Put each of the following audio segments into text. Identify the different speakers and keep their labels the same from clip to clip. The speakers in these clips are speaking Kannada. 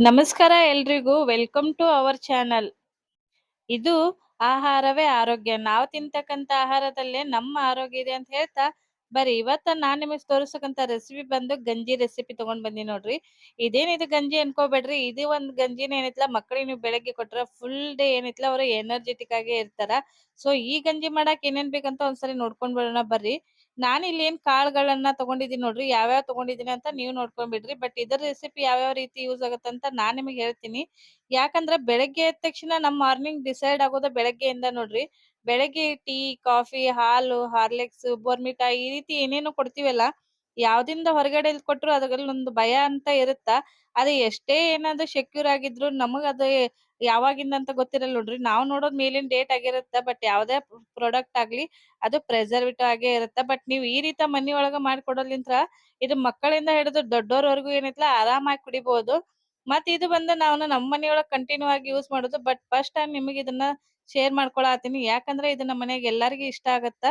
Speaker 1: ನಮಸ್ಕಾರ ಎಲ್ರಿಗೂ. ವೆಲ್ಕಮ್ ಟು ಅವರ್ ಚಾನಲ್ ಇದು ಆಹಾರವೇ ಆರೋಗ್ಯ. ನಾವು ತಿಂತಕ್ಕಂತ ಆಹಾರದಲ್ಲೇ ನಮ್ಮ ಆರೋಗ್ಯ ಇದೆ ಅಂತ ಹೇಳ್ತಾ ಬರ್ರಿ ಇವತ್ತ ನಾನ್ ನಿಮಗ್ ತೋರಿಸಕಂತ ರೆಸಿಪಿ ಬಂದು ಗಂಜಿ ರೆಸಿಪಿ ತಗೊಂಡ್ ಬಂದಿ ನೋಡ್ರಿ. ಇದೇನಿದು ಗಂಜಿ ಅನ್ಕೋಬೇಡ್ರಿ. ಇದು ಒಂದ್ ಗಂಜಿನ ಏನೈತ್ಲ ಮಕ್ಕಳಿಗೆ ನೀವು ಬೆಳಗ್ಗೆ ಕೊಟ್ರ ಫುಲ್ ಡೇ ಏನೈತ್ಲ ಅವ್ರು ಎನರ್ಜೆಟಿಕ್ ಆಗೇ ಇರ್ತಾರ. ಸೊ ಈ ಗಂಜಿ ಮಾಡಕ್ ಏನೇನ್ ಬೇಕಂತ ಒಂದ್ಸರಿ ನೋಡ್ಕೊಂಡ್ ಬರೋಣ ಬರ್ರಿ. ನಾನ್ ಇಲ್ಲಿ ಏನ್ ಕಾಳುಗಳನ್ನ ತಗೊಂಡಿದೀನಿ ನೋಡ್ರಿ. ಯಾವ್ಯಾವ ತಗೊಂಡಿದೀನಿ ಅಂತ ನೀವ್ ನೋಡ್ಕೊಂಡ್ಬಿಡ್ರಿ ಬಟ್ ಇದರ ರೆಸಿಪಿ ಯಾವ್ಯಾವ ರೀತಿ ಯೂಸ್ ಆಗತ್ತಂತ ನಾನ್ ನಿಮಗ್ ಹೇಳ್ತೀನಿ. ಯಾಕಂದ್ರ ಬೆಳಗ್ಗೆ ಎದ್ದ ತಕ್ಷಣ ನಮ್ ಮಾರ್ನಿಂಗ್ ಡಿಸೈಡ್ ಆಗೋದ ಬೆಳಗ್ಗೆಯಿಂದ ನೋಡ್ರಿ. ಬೆಳಗ್ಗೆ ಟೀ, ಕಾಫಿ, ಹಾಲು, ಹಾರ್ಲಿಕ್ಸ್, ಬೋರ್ಮಿಟಾ ಈ ರೀತಿ ಏನೇನೋ ಕೊಡ್ತೀವಲ್ಲ, ಯಾವ್ದಿಂದ ಹೊರಗಡೆ ಕೊಟ್ರು ಅದ್ರಲ್ಲೊಂದು ಭಯ ಅಂತ ಇರುತ್ತ? ಅದು ಎಷ್ಟೇ ಏನಾದ್ರು ಸೆಕ್ಯೂರ್ ಆಗಿದ್ರು ನಮಗ್ ಅದು ಯಾವಾಗಿಂದ ಅಂತ ಗೊತ್ತಿರಲ್ಲ ನೋಡ್ರಿ. ನಾವ್ ನೋಡೋದ್ ಮೇಲಿನ ಡೇಟ್ ಆಗಿರುತ್ತ ಬಟ್ ಯಾವ್ದೇ ಪ್ರಾಡಕ್ಟ್ ಆಗ್ಲಿ ಅದು ಪ್ರೆಸರ್ವೇಟಿವ್ ಆಗೇ ಇರುತ್ತ? ಬಟ್ ನೀವ್ ಈ ರೀತಿ ಮನಿ ಒಳಗ ಮಾಡ್ಕೊಡೋದ್ಲಿಂತ್ರ ಇದು ಮಕ್ಕಳಿಂದ ಹಿಡಿದು ದೊಡ್ಡೋರ್ವರೆಗೂ ಏನೈತ್ಲ ಆರಾಮಾಗಿ ಕುಡಿಬಹುದು ಮತ್ ಇದು ಬಂದ ನಾವ್ ನಮ್ ಮನಿಯೊಳಗ್ ಕಂಟಿನ್ಯೂ ಆಗಿ ಯೂಸ್ ಮಾಡೋದು. ಬಟ್ ಫಸ್ಟ್ ಟೈಮ್ ನಿಮಗ್ ಇದನ್ನ ಶೇರ್ ಮಾಡ್ಕೊಳತೀನಿ. ಯಾಕಂದ್ರೆ ಇದು ನಮ್ಮ ಮನೆಗೆ ಎಲ್ಲರಿಗೂ ಇಷ್ಟ ಆಗತ್ತ.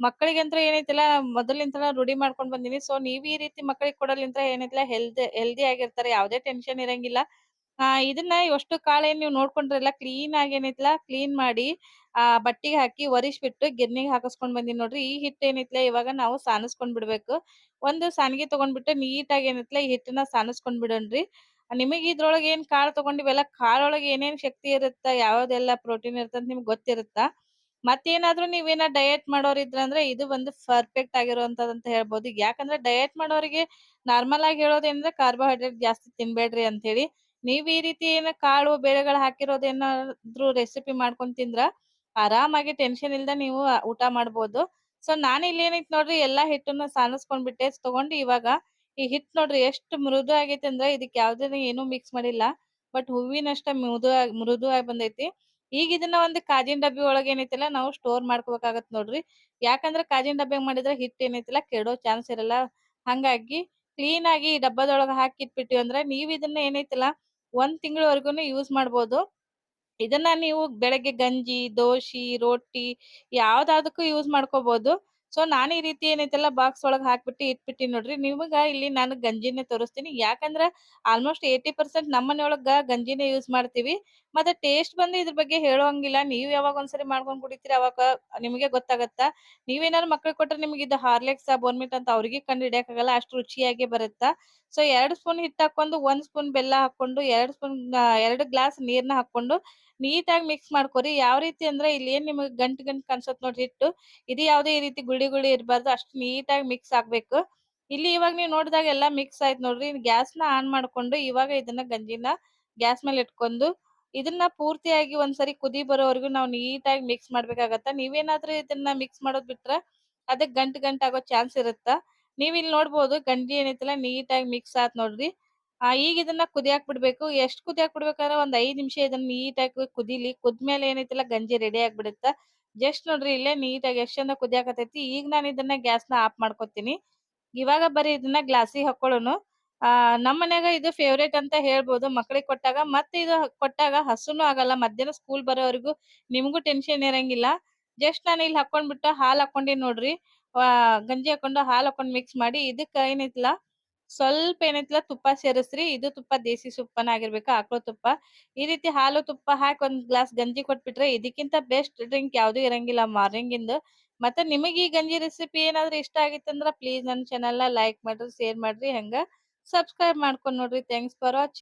Speaker 1: ಮಕ್ಕಳಿಗಂತ್ರ ಏನೈತಿಲ್ಲ ಮೊದಲಿಂತ್ರನ ರೂಢಿ ಮಾಡ್ಕೊಂಡ್ ಬಂದಿನಿ. ಸೊ ನೀವ್ ಈ ರೀತಿ ಮಕ್ಕಳಿಗೆ ಕೊಡೋಲಿಂತ್ರ ಏನೈತಿಲ್ಲ ಹೆಲ್ದ್ ಹೆಲ್ದಿ ಆಗಿರ್ತಾರೆ. ಯಾವ್ದೇ ಟೆನ್ಷನ್ ಇರಂಗಿಲ್ಲ. ಆ, ಇದನ್ನ ಎಷ್ಟು ಕಾಳ ಏನ್ ನೀವು ನೋಡ್ಕೊಂಡ್ರಲ್ಲ ಕ್ಲೀನ್ ಆಗಿ ಏನೈತಿಲ್ಲ ಕ್ಲೀನ್ ಮಾಡಿ, ಆ, ಬಟ್ಟಿಗೆ ಹಾಕಿ, ಒರಿಸ್ಬಿಟ್ಟು ಗಿರ್ನಿಗೆ ಹಾಕಸ್ಕೊಂಡ್ ಬಂದಿನಿ ನೋಡ್ರಿ. ಈ ಹಿಟ್ಟು ಏನೈತಿಲ್ಲ, ಇವಾಗ ನಾವು ಸಾನಸ್ಕೊಂಡ್ ಬಿಡ್ಬೇಕು. ಒಂದು ಸಾನಿಗೆ ತಗೊಂಡ್ಬಿಟ್ಟು ನೀಟಾಗಿ ಏನೈತಿಲ್ಲ, ಈ ಹಿಟ್ಟನ್ನ ಸಾನಸ್ಕೊಂಡ್ ಬಿಡೋಣ್ರಿ. ನಿಮಗ್ ಇದ್ರೊಳಗೆ ಏನ್ ಕಾಳ್ ತಗೊಂಡಿವೆಲ್ಲ ಕಾಳೊಳಗೆ ಏನೇನ್ ಶಕ್ತಿ ಇರುತ್ತ? ಯಾವ್ದೆಲ್ಲ ಪ್ರೋಟೀನ್ ಇರುತ್ತ ನಿಮ್ಗೆ ಗೊತ್ತಿರುತ್ತ? ಮತ್ತೇನಾದ್ರೂ ನೀವೇನ ಡಯಟ್ ಮಾಡೋರ್ ಇದ್ರಂದ್ರೆ ಇದು ಒಂದು ಪರ್ಫೆಕ್ಟ್ ಆಗಿರುವಂತದ್ ಅಂತ ಹೇಳ್ಬೋದು ಯಾಕಂದ್ರೆ ಡಯಟ್ ಮಾಡೋರಿಗೆ ನಾರ್ಮಲ್ ಆಗಿ ಹೇಳೋದೇನಂದ್ರೆ ಕಾರ್ಬೋಹೈಡ್ರೇಟ್ ಜಾಸ್ತಿ ತಿನ್ಬೇಡ್ರಿ ಅಂತ ಹೇಳಿ ನೀವ್ ಈ ರೀತಿ ಏನ ಕಾಳು, ಬೇಳೆಗಳು ಹಾಕಿರೋದೇನಾದ್ರು ರೆಸಿಪಿ ಮಾಡ್ಕೊಂಡ್ ತಿಂದ್ರ ಆರಾಮಾಗಿ ಟೆನ್ಷನ್ ಇಲ್ದ ನೀವು ಊಟ ಮಾಡ್ಬೋದು. ಸೊ ನಾನ್ ಇಲ್ಲಿ ಏನೈತ್ ನೋಡ್ರಿ, ಎಲ್ಲಾ ಹಿಟ್ಟನ್ನ ಸಾನಸ್ಕೊಂಡ್ ಬಿಟ್ಟೆ ತಗೊಂಡು ಇವಾಗ ಈ ಹಿಟ್ ನೋಡ್ರಿ ಎಷ್ಟು ಮೃದು ಆಗೈತೆ ಅಂದ್ರೆ ಇದಕ್ ಯಾವ್ದೇ ಏನು ಮಿಕ್ಸ್ ಮಾಡಿಲ್ಲ. ಬಟ್ ಹೂವಿನಷ್ಟ ಮೃದು ಮೃದು ಆಗಿ ಬಂದೈತಿ. ಈಗ ಇದನ್ನ ಒಂದು ಕಾಜಿನ ಡಬ್ಬಿ ಒಳಗೆ ಏನೈತಿಲ್ಲ, ನಾವು ಸ್ಟೋರ್ ಮಾಡ್ಕೋಬೇಕಾಗತ್ ನೋಡ್ರಿ. ಯಾಕಂದ್ರೆ ಕಾಜಿನ ಡಬ್ಬಿ ಮಾಡಿದ್ರೆ ಹಿಟ್ ಏನೈತಿಲ್ಲ, ಕೆಡೋ ಚಾನ್ಸ್ ಇರಲ್ಲ. ಹಂಗಾಗಿ ಕ್ಲೀನ್ ಆಗಿ ಡಬ್ಬದೊಳಗ ಹಾಕಿ ಇಟ್ಬಿಟ್ಟಿವಿ ಅಂದ್ರೆ ನೀವ್ ಇದನ್ನ ಏನೈತಿಲ್ಲ, ಒಂದ್ ತಿಂಗಳವರೆಗೂನು ಯೂಸ್ ಮಾಡ್ಬೋದು. ಇದನ್ನ ನೀವು ಬೆಳಗ್ಗೆ ಗಂಜಿ ದೋಸಿ ರೊಟ್ಟಿ ಯಾವ್ದಾದಕ್ಕೂ ಯೂಸ್ ಮಾಡ್ಕೋಬಹುದು ಸೊ ನಾನು ಈ ರೀತಿ ಏನೈತೆಲ್ಲ ಬಾಕ್ಸ್ ಒಳಗೆ ಹಾಕ್ಬಿಟ್ಟು ಇಟ್ಬಿಟ್ಟಿನಿ ನೋಡ್ರಿ, ನಿಮಗ ಇಲ್ಲಿ ನಾನು ಗಂಜಿನೇ ತೋರಿಸ್ತೀನಿ. ಯಾಕಂದ್ರ ಆಲ್ಮೋಸ್ಟ್ ಏಯ್ಟಿ ಪರ್ಸೆಂಟ್ ನಮ್ ಮನೆಯೊಳಗ ಗಂಜಿನೇ ಯೂಸ್ ಮಾಡ್ತೀವಿ. ಮತ್ತೆ ಟೇಸ್ಟ್ ಬಂದು ಇದ್ರ ಬಗ್ಗೆ ಹೇಳೋಂಗಿಲ್ಲ. ನೀವ್ ಯಾವಾಗ ಒಂದ್ಸರಿ ಮಾಡ್ಕೊಂಡ್ ಕುಡಿತೀರಿ, ಅವಾಗ ನಿಮಗೆ ಗೊತ್ತಾಗತ್ತ. ನೀವೇನಾದ್ರು ಮಕ್ಳಿಗೆ ಕೊಟ್ರೆ ನಿಮ್ಗೆ ಇದು ಹಾರ್ಲಿಕ್ಸ್ ಬೋನ್ಮಿಟ್ ಅಂತ ಅವ್ರಿಗೆ ಕಂಡು ಹಿಡಿಯಕ್ಕಾಗಲ್ಲ ಅಷ್ಟು ರುಚಿಯಾಗಿ ಬರುತ್ತ. ಸೊ ಎರಡು ಸ್ಪೂನ್ ಹಿಟ್ಟು ಹಾಕೊಂಡು ಒಂದ್ ಸ್ಪೂನ್ ಬೆಲ್ಲ ಹಾಕೊಂಡು ಎರಡು ಸ್ಪೂನ್ ಎರಡು ಗ್ಲಾಸ್ ನೀರ್ನ ಹಾಕೊಂಡು ನೀಟಾಗಿ ಮಿಕ್ಸ್ ಮಾಡ್ಕೊರಿ. ಯಾವ ರೀತಿ ಅಂದ್ರೆ ಇಲ್ಲಿ ಏನ್ ನಿಮಗೆ ಗಂಟ್ ಗಂಟ್ ಕಾಣಿಸುತ್ತೆ ನೋಡ್ರಿ ಹಿಟ್ಟು. ಇದು ಯಾವ್ದೇ ರೀತಿ ಗುಳಿ ಗುಳಿ ಇರಬಾರ್ದು. ಅಷ್ಟು ನೀಟಾಗಿ ಮಿಕ್ಸ್ ಆಗ್ಬೇಕು. ಇಲ್ಲಿ ಇವಾಗ ನೀವ್ ನೋಡಿದಾಗ ಎಲ್ಲಾ ಮಿಕ್ಸ್ ಆಯ್ತು ನೋಡ್ರಿ. ಗ್ಯಾಸ್ನ ಆನ್ ಮಾಡ್ಕೊಂಡು ಇವಾಗ ಇದನ್ನ ಗಂಜಿನ ಗ್ಯಾಸ್ ಮೇಲೆ ಇಟ್ಕೊಂಡು ಇದನ್ನ ಪೂರ್ತಿಯಾಗಿ ಒಂದ್ಸರಿ ಕುದಿ ಬರೋವರೆಗೂ ನಾವು ನೀಟಾಗಿ ಮಿಕ್ಸ್ ಮಾಡ್ಬೇಕಾಗತ್ತ. ನೀವೇನಾದ್ರೂ ಇದನ್ನ ಮಿಕ್ಸ್ ಮಾಡೋದ್ ಬಿಟ್ರೆ ಅದಕ್ಕೆ ಗಂಟ್ ಗಂಟ್ ಆಗೋ ಚಾನ್ಸ್ ಇರುತ್ತ. ನೀವ್ ಇಲ್ಲಿ ನೋಡ್ಬೋದು ಗಂಜಿ ಏನೈತಿಲ್ಲ ನೀಟಾಗಿ ಮಿಕ್ಸ್ ಆತ್ ನೋಡ್ರಿ. ಆ, ಈಗ ಇದನ್ನ ಕುದಿಯಾಕ್ ಬಿಡ್ಬೇಕು. ಎಷ್ಟ್ ಕುದಿಯಾಕ್ ಬಿಡ್ಬೇಕಾದ್ರೆ ಒಂದ್ ಐದ್ ನಿಮಿಷ ಇದನ್ನ ನೀಟಾಗಿ ಕುದಿಲಿ. ಕುದ್ಮೇಲೆ ಏನೈತಿಲ್ಲ, ಗಂಜಿ ರೆಡಿ ಆಗ್ಬಿಡುತ್ತ. ಜಸ್ಟ್ ನೋಡ್ರಿ, ಇಲ್ಲೇ ನೀಟಾಗಿ ಎಷ್ಟ್ ಚಂದ ಕುದಿಯಾಕತೈತಿ ಈಗ ನಾನು ಇದನ್ನ ಗ್ಯಾಸ್ನ ಆಫ್ ಮಾಡ್ಕೊತೀನಿ. ಇವಾಗ ಬರೀ ಇದನ್ನ ಗ್ಲಾಸಿಗೆ ಹಾಕೊಳ್ಳೋನು. ಆ, ನಮ್ ಮನ್ಯಾಗ ಇದು ಫೇವ್ರೇಟ್ ಅಂತ ಹೇಳ್ಬೋದು. ಮಕ್ಳಿಗೆ ಕೊಟ್ಟಾಗ ಮತ್ತೆ ಇದು ಕೊಟ್ಟಾಗ ಹಸುನು ಆಗಲ್ಲ. ಮಧ್ಯಾಹ್ನ ಸ್ಕೂಲ್ ಬರೋವರೆಗೂ ನಿಮ್ಗೂ ಟೆನ್ಷನ್ ಇರಂಗಿಲ್ಲ. ಜಸ್ಟ್ ನಾನು ಇಲ್ಲಿ ಹಾಕೊಂಡ್ಬಿಟ್ಟು ಹಾಲ್ ಹಾಕೊಂಡಿನಿ ನೋಡ್ರಿ. ಗಂಜಿ ಹಾಕೊಂಡು ಹಾಲ್ ಹಾಕೊಂಡ್ ಮಿಕ್ಸ್ ಮಾಡಿ. ಇದಕ್ಕ ಏನೈತಿಲ್ಲ ಸ್ವಲ್ಪ ಏನೈತಿಲ್ಲ ತುಪ್ಪ ಸೇರಿಸ್ರಿ, ಇದು ತುಪ್ಪ ದೇಸಿ ಸೊಪ್ಪನ ಆಗಿರ್ಬೇಕು ಆಕಳ ತುಪ್ಪ. ಈ ರೀತಿ ಹಾಲು ತುಪ್ಪ ಹಾಕಿ ಒಂದ್ ಗ್ಲಾಸ್ ಗಂಜಿ ಕೊಟ್ಬಿಟ್ರೆ ಇದಕ್ಕಿಂತ ಬೆಸ್ಟ್ ಡ್ರಿಂಕ್ ಯಾವ್ದು ಇರಂಗಿಲ್ಲ ಮಾರ್ನಿಂಗ್ ಇಂದ ಮತ್ತೆ ನಿಮಗೆ ಈ ಗಂಜಿ ರೆಸಿಪಿ ಏನಾದ್ರು ಇಷ್ಟ ಆಗಿತ್ತಂದ್ರ ಪ್ಲೀಸ್ ನನ್ನ ಚಾನೆಲ್ ಲೈಕ್ ಮಾಡ್ರಿ ಶೇರ್ ಮಾಡ್ರಿ, ಹಂಗ ಸಬ್ಸ್ಕ್ರೈಬ್ ಮಾಡ್ಕೊಂಡ್ ನೋಡ್ರಿ. Thanks for watching